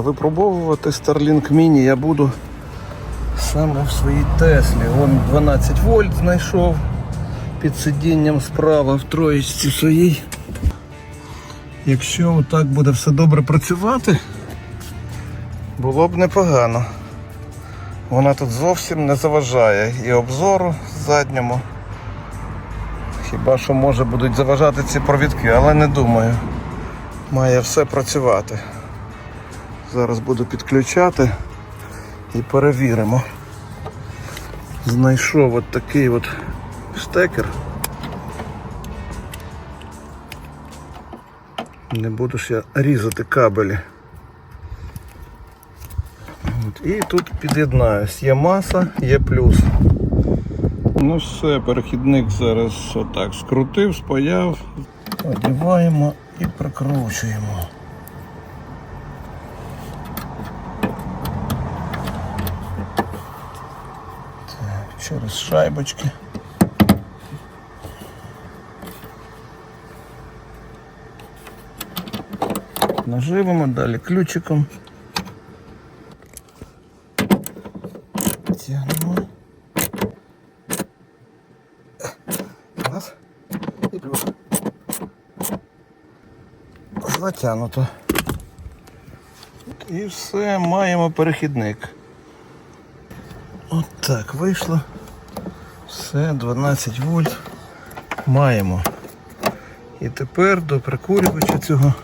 Випробовувати Starlink Mini я буду саме в своїй Теслі. Вон 12 вольт знайшов під сидінням справа в троєчці своїй. Якщо так буде все добре працювати, було б непогано. Вона тут зовсім не заважає і обзору задньому. Хіба що може будуть заважати ці провідки, але не думаю. Має все працювати. Зараз буду підключати і перевіримо. Знайшов от такий от штекер. Не буду ж я різати кабелі. От, І тут під'єднаюсь. Є маса, є плюс. Ну все, перехідник зараз отак скрутив, спаяв, одіваємо і прикручуємо. Через шайбочки. Наживимо далі ключиком. Тягнемо. Раз. І плюс. Затягнуто. І все, маємо перехідник. От так вийшло. Все, 12 вольт. Маємо. І тепер до прикурювача цього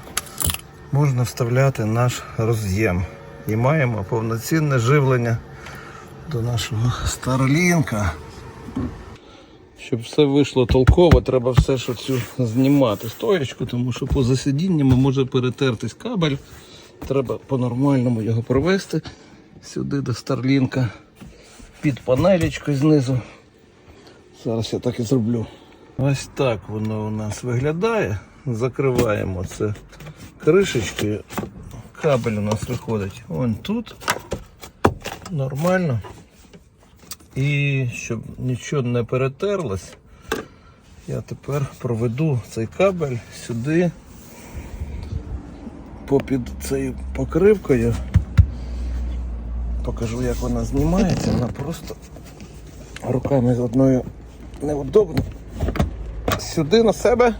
можна вставляти наш роз'єм. І маємо повноцінне живлення до нашого Старлінка. Щоб все вийшло толково, треба все ж цю знімати стоячку, тому що поза сидіннями може перетертись кабель. Треба по-нормальному його провести сюди до Старлінка під панелечкою знизу. Зараз я так і зроблю. Ось так воно у нас виглядає. Закриваємо це кришечкою. Кабель у нас виходить вон тут. Нормально. І щоб нічого не перетерлось, я тепер проведу цей кабель сюди попід цією покривкою. Покажу, як вона знімається. Вона просто руками з одною неудобно. Сюди на себе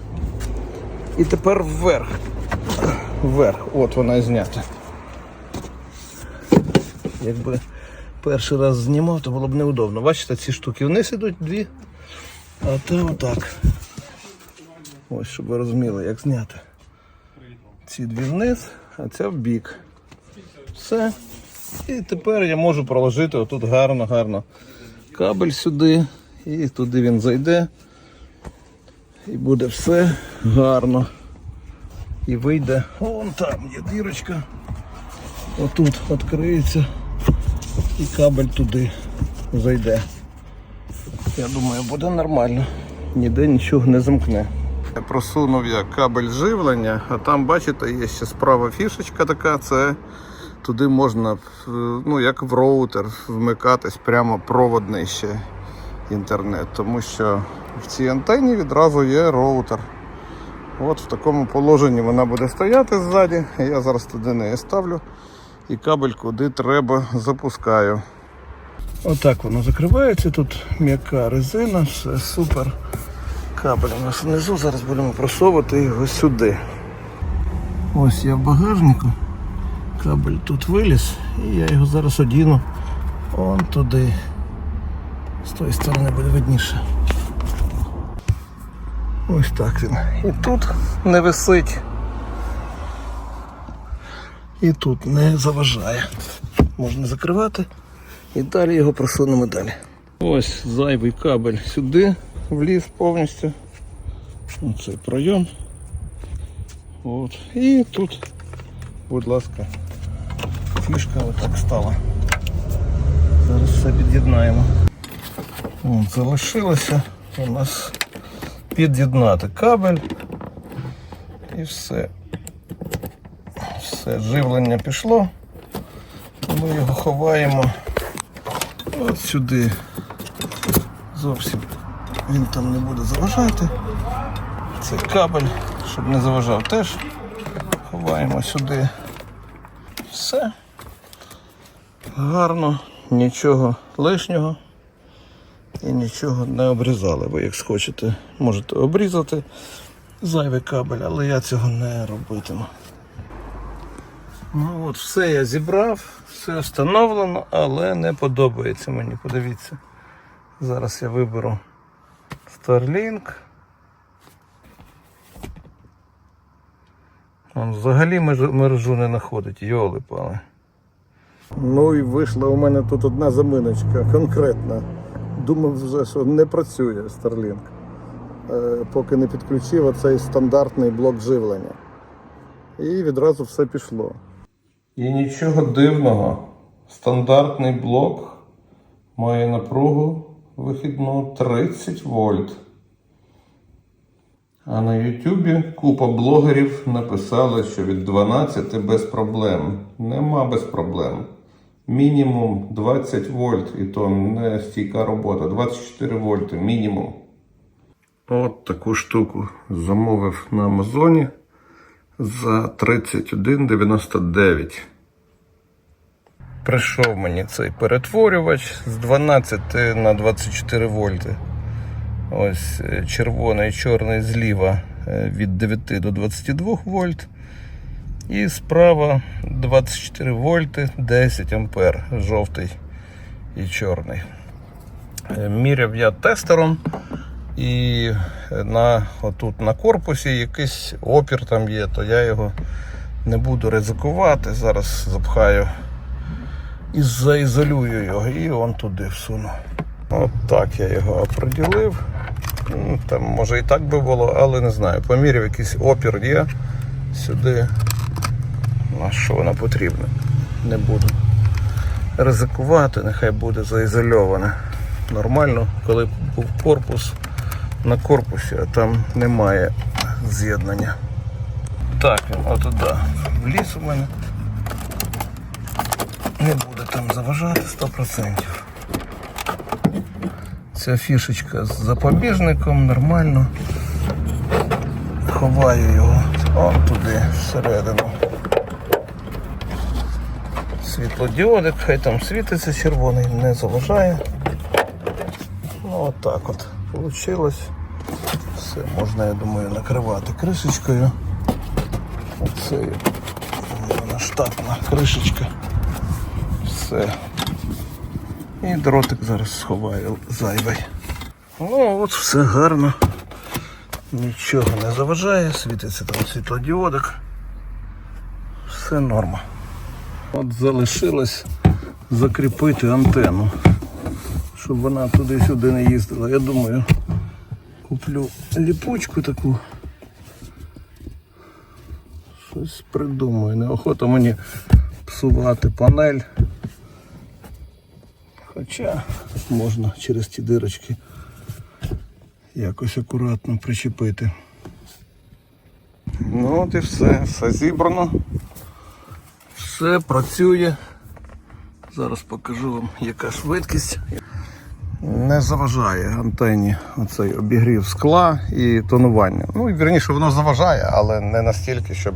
і тепер вверх. Вверх. От вона і знята. Якби перший раз знімав, то було б неудобно. Бачите, ці штуки вниз ідуть дві, а то отак. Ось, щоб ви розуміли, як зняти. Ці дві вниз, а ця в бік. Все. І тепер я можу проложити отут гарно-гарно кабель сюди. І туди він зайде. І буде все гарно. І вийде. Вон там є дірочка. Отут відкриється і кабель туди зайде. Я думаю, буде нормально. Ніде нічого не замкне. Просунув я кабель живлення, а там, бачите, є ще справа фішечка така, це туди можна, ну як в роутер, вмикатись прямо проводний ще інтернет, тому що в цій антенні відразу є роутер. От в такому положенні вона буде стояти ззаді. Я зараз туди неї ставлю і кабель куди треба запускаю. Отак воно закривається. Тут м'яка резина, все супер. Кабель у нас внизу, зараз будемо просовувати його сюди. Ось я в багажнику. Кабель тут виліз і я його зараз одіну он туди. З тої сторони буде видніше. Ось так він. І тут не висить. І тут не заважає. Можна закривати і далі його просунемо далі. Ось зайвий кабель сюди вліз повністю. Оцей пройом. От. І тут, будь ласка, фішка отак стала. Зараз все під'єднаємо. Залишилося у нас під'єднати кабель і все. Все, живлення пішло. Ми його ховаємо от сюди. Зовсім він там не буде заважати. Цей кабель, щоб не заважав, теж ховаємо сюди. Все. Гарно, нічого лишнього і нічого не обрізали. Ви як схочете, можете обрізати зайвий кабель, але я цього не робитиму. Ну от, все я зібрав, все встановлено, але не подобається мені. Подивіться. Зараз я виберу Starlink. Он взагалі мережу не знаходить, йоли пали. Ну і вийшла у мене тут одна заминочка конкретна. Думав вже, що не працює Starlink, е, поки не підключив оцей стандартний блок живлення. І відразу все пішло. І нічого дивного. Стандартний блок має напругу вихідну 30 вольт. А на Ютубі купа блогерів написали, що від 12 без проблем. Нема без проблем. Мінімум 20 вольт, і то не стійка робота. 24 вольти мінімум. От таку штуку замовив на Амазоні за 31,99. Прийшов мені цей перетворювач з 12 на 24 вольти. Ось е, червоний і чорний зліва е, від 9 до 22 вольт. І справа 24 вольти 10 ампер, жовтий і чорний. Е, Міряв я тестером, і е, на, отут на корпусі якийсь опір там є, то я його не буду ризикувати. Зараз запхаю і заізолюю його, і он туди всуну. От так я його оприділив. Там може і так би було, але не знаю. Поміряв якийсь опір є сюди. На що воно потрібно? Не буду ризикувати, нехай буде заізольоване. Нормально, коли був корпус на корпусі, а там немає з'єднання. Так, він отуда вліз у мене. Не буде там заважати 100%. Ця фішечка з запобіжником нормально. Ховаю його он туди, всередину. Світлодіодик, хай там світиться червоний, не заважає. Ну отак от вийшло. Все, можна, я думаю, накривати кришечкою. Оце вона штатна кришечка. Все. І дротик зараз сховаю зайвий. Ну от все гарно. Нічого не заважає, світиться там світлодіодик. Все норма. От залишилось закріпити антенну, щоб вона туди-сюди не їздила. Я думаю, куплю ліпучку таку. Щось придумаю. Неохота мені псувати панель. Хоча можна через ті дирочки якось акуратно причепити. Ну от і все, все зібрано. Все працює. Зараз покажу вам, яка швидкість. Не заважає антенні оцей обігрів скла і тонування. Ну, вірніше, воно заважає, але не настільки, щоб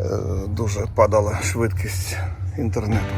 е, дуже падала швидкість інтернету.